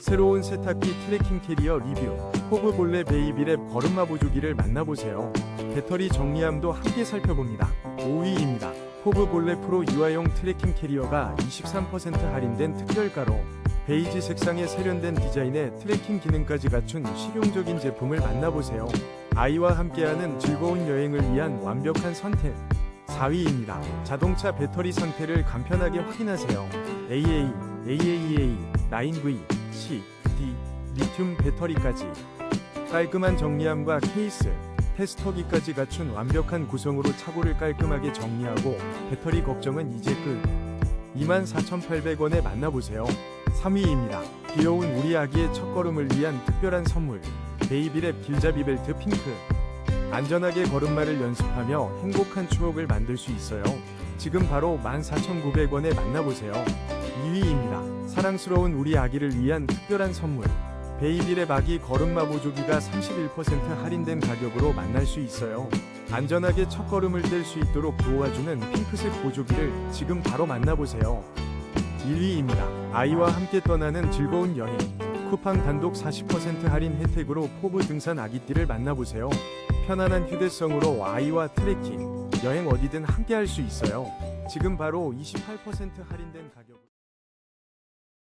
새로운 세탁기 트래킹 캐리어 리뷰 호브볼레 베이비랩 걸음마 보조기를 만나보세요. 배터리 정리함도 함께 살펴봅니다. 5위입니다. 호브볼레 프로 유아용 트래킹 캐리어가 23% 할인된 특별가로 베이지 색상의 세련된 디자인에 트래킹 기능까지 갖춘 실용적인 제품을 만나보세요. 아이와 함께하는 즐거운 여행을 위한 완벽한 선택. 4위입니다. 자동차 배터리 상태를 간편하게 확인하세요. AA, AAA, 9V, C, D, 리튬 배터리까지 깔끔한 정리함과 케이스, 테스터기까지 갖춘 완벽한 구성으로 차고를 깔끔하게 정리하고 배터리 걱정은 이제 끝. 24,800원에 만나보세요. 3위입니다. 귀여운 우리 아기의 첫걸음을 위한 특별한 선물. 베이비랩 길잡이 벨트 핑크. 안전하게 걸음마를 연습하며 행복한 추억을 만들 수 있어요. 지금 바로 14,900원에 만나보세요. 2위입니다. 사랑스러운 우리 아기를 위한 특별한 선물. 베이비랩 아기 걸음마 보조기가 31% 할인된 가격으로 만날 수 있어요. 안전하게 첫걸음을 뗄 수 있도록 도와주는 핑크색 보조기를 지금 바로 만나보세요. 1위입니다. 아이와 함께 떠나는 즐거운 여행. 쿠팡 단독 40% 할인 혜택으로 포브 등산 아기띠를 만나보세요. 편안한 휴대성으로 아이와 트레킹, 여행 어디든 함께 할 수 있어요. 지금 바로 28% 할인된 가격.